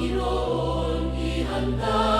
이로운 이 한다.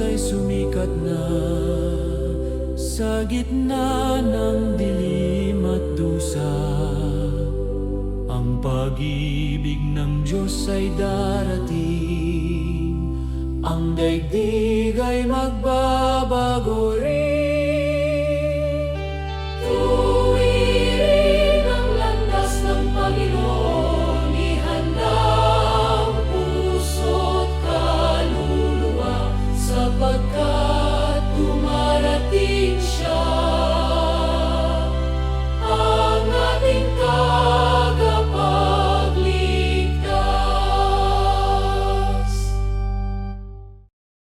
ay sumikat na Sa gitna ng dilim at dusa. Ang pag-ibig ng Diyos ay darating. Ang daigdig ay magbabago rin.